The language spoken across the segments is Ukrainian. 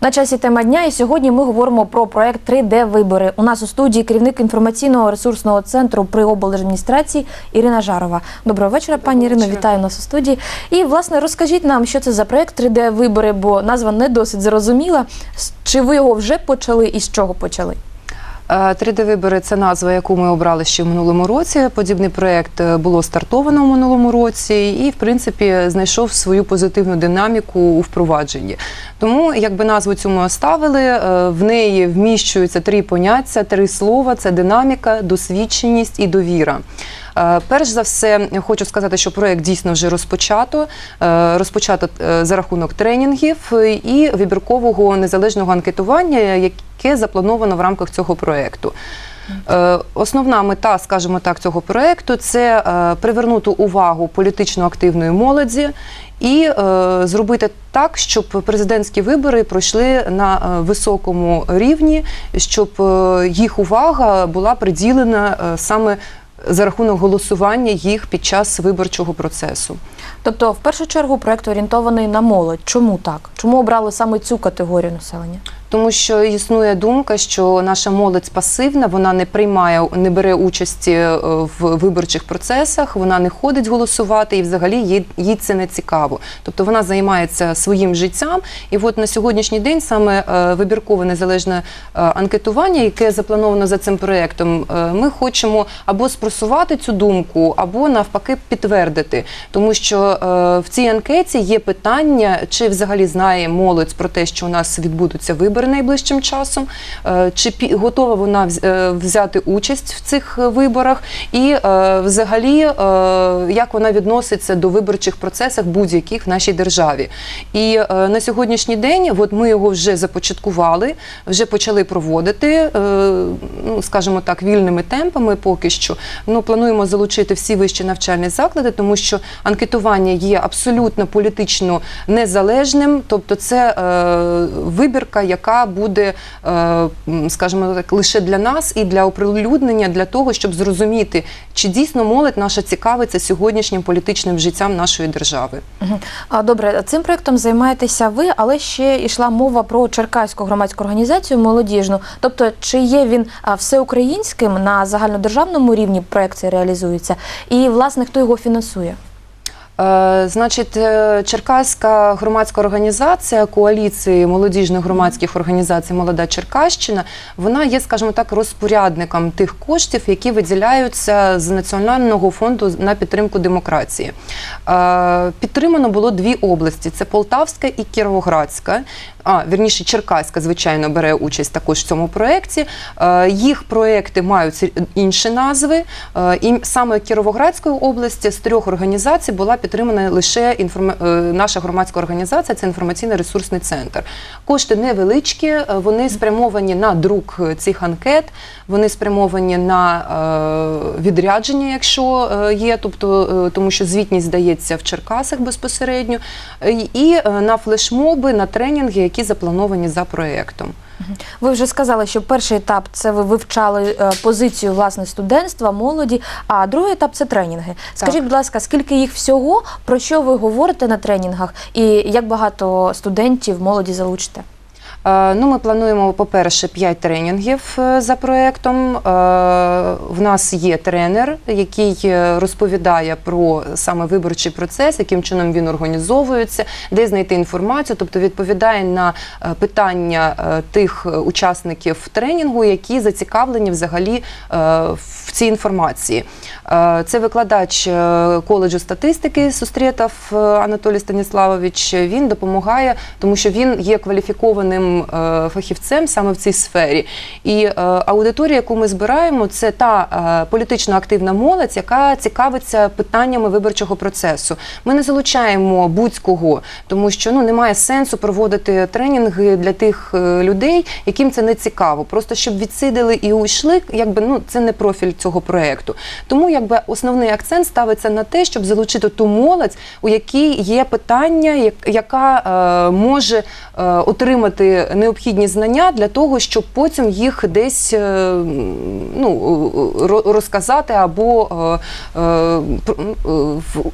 На часі тема дня, і сьогодні ми говоримо про проект 3D вибори. У нас у студії керівник інформаційного ресурсного центру при облдержадміністрації Ірина Жарова. Доброго вечора, пані Ірино. Вітаю нас у студії. І власне розкажіть нам, що це за проект 3D вибори, бо назва не досить зрозуміла. Чи ви його вже почали і з чого почали? 3D-вибори – це назва, яку ми обрали ще в минулому році. Подібний проєкт е, було стартовано в минулому році і, в принципі, знайшов свою позитивну динаміку у впровадженні. Тому, якби назву цю ми оставили, е, в неї вміщуються три поняття, три слова: це динаміка, досвідченість і довіра. Е, Перш за все, хочу сказати, що проект дійсно вже розпочато. Е, Розпочато е, за рахунок тренінгів е, і вибіркового незалежного анкетування, яке заплановано в рамках цього проекту. Е, Основна мета, скажімо так, цього проекту це е, привернути увагу політично активної молоді і е, зробити так, щоб президентські вибори пройшли на високому рівні, щоб їх увага була приділена саме за рахунок голосування їх під час виборчого процесу. Тобто, в першу чергу, проект орієнтований на молодь. Чому так? Чому обрали саме цю категорію населення? Тому що існує думка, що наша молодь пасивна, вона не приймає, не бере участі е, в виборчих процесах, вона не ходить голосувати, і взагалі їй, їй це не цікаво. Тобто вона займається своїм життям. І от на сьогоднішній день саме е, вибіркове незалежне е, анкетування, яке заплановано за цим проектом, е, ми хочемо або спросувати цю думку, або навпаки підтвердити. Тому що в цій анкеті є питання, чи взагалі знає молодь про те, що у нас відбудуться вибори найближчим часом, е, чи готова вона е, взяти участь в цих е, виборах, і взагалі як вона відноситься до виборчих процесів будь-яких в нашій державі. І на сьогоднішній день, от ми його вже започаткували, вже почали проводити, ну скажімо так, вільними темпами поки що. Ну плануємо залучити всі вищі навчальні заклади, тому що анкетування є абсолютно політично незалежним, тобто це вибірка, яка буде, е, скажімо так, лише для нас і для оприлюднення, для того, щоб зрозуміти, чи дійсно молодь наша цікавиться сьогоднішнім політичним життям нашої держави. Добре, цим проектом займаєтеся ви, але ще йшла мова про Черкаську громадську організацію молодіжну. Тобто, чи є він всеукраїнським на загальнодержавному рівні проект реалізується, і власне хто його фінансує? Е, Значить, е, Черкаська громадська організація коаліції молодіжних громадських організацій Молода Черкащина, вона є, скажімо так, розпорядником тих коштів, які виділяються з Національного фонду на підтримку демократії. Е, Підтримано було дві області: це Полтавська і Кіровоградська. А, вірніше, Черкаська, звичайно, бере участь також в цьому проєкті. Е, Їх проєкти мають інші назви. Е, І саме Кіровоградської області з трьох організацій була підтримана лише інформа... е, наша громадська організація, це інформаційно-ресурсний центр. Кошти невеличкі, вони спрямовані на друк цих анкет, вони спрямовані на відрядження, якщо є, тобто, тому що звітність здається в Черкасах безпосередньо, і на флешмоби, на тренінги, які заплановані за проєктом. Ви вже сказали, що перший етап це ви вивчали е, позицію власне студентства, молоді, а другий етап це тренінги. Скажіть, будь ласка, скільки їх всього, про що ви говорите на тренінгах, і як багато студентів молоді залучите? Е, Ну, ми плануємо, по-перше, 5 тренінгів е, за проєктом. Е, В нас є тренер, який розповідає про саме виборчий процес, яким чином він організовується, де знайти інформацію, тобто відповідає на питання тих учасників тренінгу, які зацікавлені взагалі в цій інформації. Це викладач коледжу статистики Сустрєтов Анатолій Станіславович. Він допомагає, тому що він є кваліфікованим досвідченим е, фахівцем саме в цій сфері. І е, аудиторія, яку ми збираємо, це та е, політично активна молодь, яка цікавиться питаннями виборчого процесу. Ми не залучаємо будь-кого, тому що ну немає сенсу проводити тренінги для тих людей, яким це не цікаво. Просто щоб відсидили і уйшли, якби ну це не профіль цього проекту. Тому якби основний акцент ставиться на те, щоб залучити ту молодь, у якій є питання, яка е, може е, отримати необхідні знання для того, щоб потім їх десь е, ну, ро- розказати або е, е,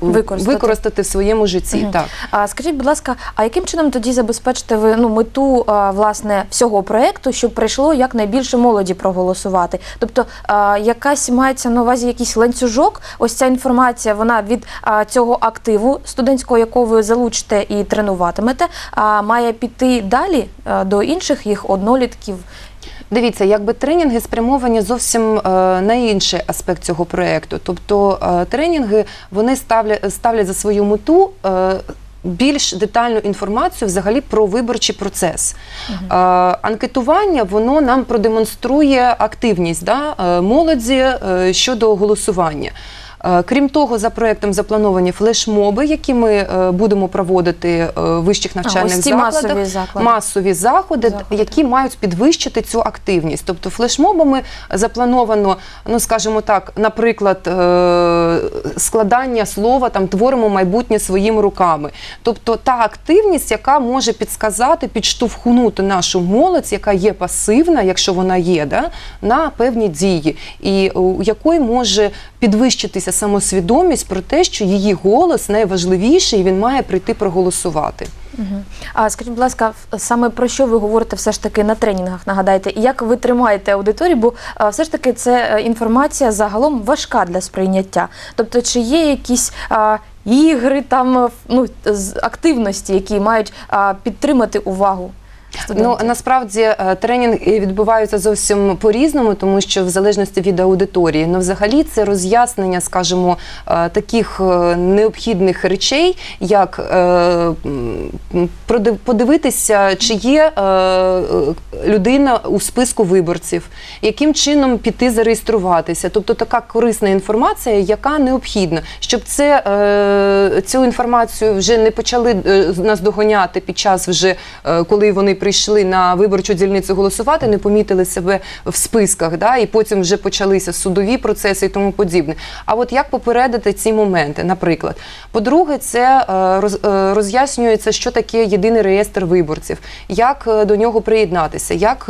Використати. використати в своєму житті. Мгм. Так. А скажіть, будь ласка, а яким чином тоді забезпечите ви ну мету власне всього проекту, щоб прийшло якнайбільше молоді проголосувати? Тобто, а, якась мається на увазі якийсь ланцюжок? Ось ця інформація, вона від а, цього активу студентського, якого ви залучите і тренуватимете, а має піти далі до інших їх однолітків. Дивіться, якби тренінги спрямовані зовсім е, на інший аспект цього проєкту. Тобто е, тренінги вони ставлять, ставлять за свою мету. е, Більш детальну інформацію взагалі про виборчий процес. Е, анкетування воно нам продемонструє активність да, е, молоді е, щодо голосування. Е, Крім того, за проектом заплановані флешмоби, які ми е, будемо проводити е, в вищих навчальних ось ці закладах. масові заклади. Масові заходи, Заходи. які мають підвищити цю активність. Тобто флешмобами заплановано, ну скажімо так, наприклад, складання слова там творимо майбутнє своїми руками. Тобто та активність, яка може підсказати, підштовхнути нашу молодь, яка є пасивна, якщо вона є, да, на певні дії, і у якої може підвищитися самосвідомість про те, що її голос найважливіший, і він має прийти проголосувати. А скажіть, будь ласка, саме про що ви говорите все ж таки на тренінгах? Нагадайте, і як ви тримаєте аудиторію? Бо а, все ж таки це е, інформація загалом важка для сприйняття. Тобто, чи є якісь ігри там е, ну, активності, які мають підтримати увагу? Ну насправді е, тренінги відбуваються зовсім по-різному, тому що в залежності від аудиторії. Ну, взагалі, це роз'яснення, скажімо, е, таких е, необхідних речей, як подивитися, чи є людина у списку виборців, яким чином піти зареєструватися. Тобто така корисна інформація, яка необхідна, щоб це цю інформацію вже не почали нас доганяти під час, вже коли вони прийшли на виборчу дільницю голосувати, не помітили себе в списках, да, і потім вже почалися судові процеси і тому подібне. А от як попередити ці моменти, наприклад, по-друге, це е, е, роз'яснюється, що таке єдиний реєстр виборців, як е, до нього приєднатися, як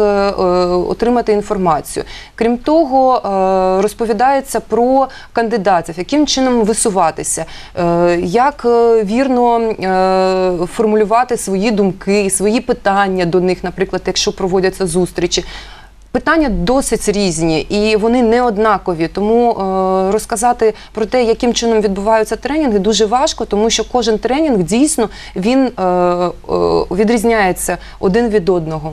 отримати інформацію. Крім того, розповідається про кандидатів, яким чином висуватися, як вірно формулювати свої думки, свої питання до них, наприклад, якщо проводяться зустрічі. Питання досить різні і вони не однакові. Тому е, розказати про те, яким чином відбуваються тренінги, дуже важко, тому що кожен тренінг дійсно він е, е, відрізняється один від одного.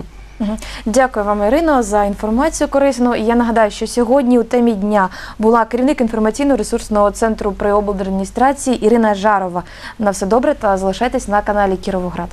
Дякую вам, Ірино, за інформацію корисну. І я нагадаю, що сьогодні у темі дня була керівник інформаційно-ресурсного центру при облдержадміністрації Ірина Жарова. На все добре та залишайтесь на каналі Кіровоград.